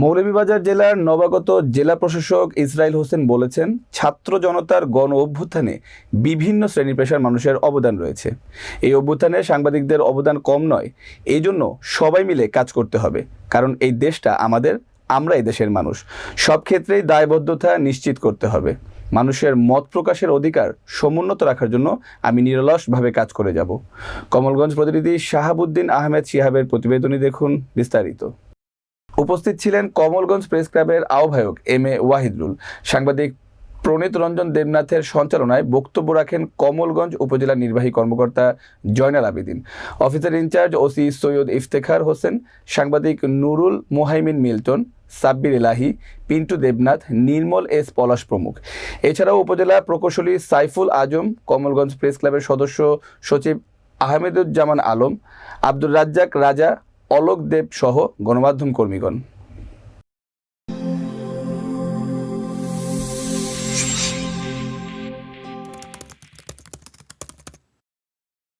মৌলভীবাজার জেলার নবাগত জেলা প্রশাসক ইসরাইল হোসেন বলেছেন, ছাত্র জনতার গণ অভ্যুত্থানে বিভিন্ন শ্রেণি পেশার মানুষের অবদান রয়েছে। এই অভ্যুত্থানে সাংবাদিকদের অবদান কম নয় এই জন্য সবাই মিলে কাজ করতে হবে, কারণ এই দেশটা আমাদের আমরা দেশের মানুষ। সব ক্ষেত্রেই দায়বদ্ধতা নিশ্চিত করতে হবে। মানুষের মত প্রকাশের অধিকার সমুন্নত রাখার জন্য আমি নিরলসভাবে কাজ করে যাব। কমলগঞ্জ প্রতিনিধি শাহাবুদ্দিন আহমেদ শিহাবের প্রতিবেদনী দেখুন বিস্তারিত। উপস্থিত ছিলেন কমলগঞ্জ প্রেস ক্লাবের আহ্বায়ক এম এ ওয়াহিদুল। সাংবাদিক প্রণীত রঞ্জন দেবনাথের সঞ্চালনায় বক্তব্য রাখেন কমলগঞ্জ উপজেলা নির্বাহী কর্মকর্তা Joynal Abedin. Officer in charge OC Syed Iftekhar Hossain, সাংবাদিক নুরুল মোহাইমিন মিল্টন, সাব্বির এলাহি, পিন্টু দেবনাথ, নির্মল এস পলাশ প্রমুখ। এছাড়াও উপজেলা প্রকৌশলী সাইফুল আজম, কমলগঞ্জ প্রেস ক্লাবের সদস্য সচিব আহমেদুজ্জামান আলম, আব্দুর রাজ্জাক রাজা অলোক দেব সহ গণমাধ্যম কর্মীগণ।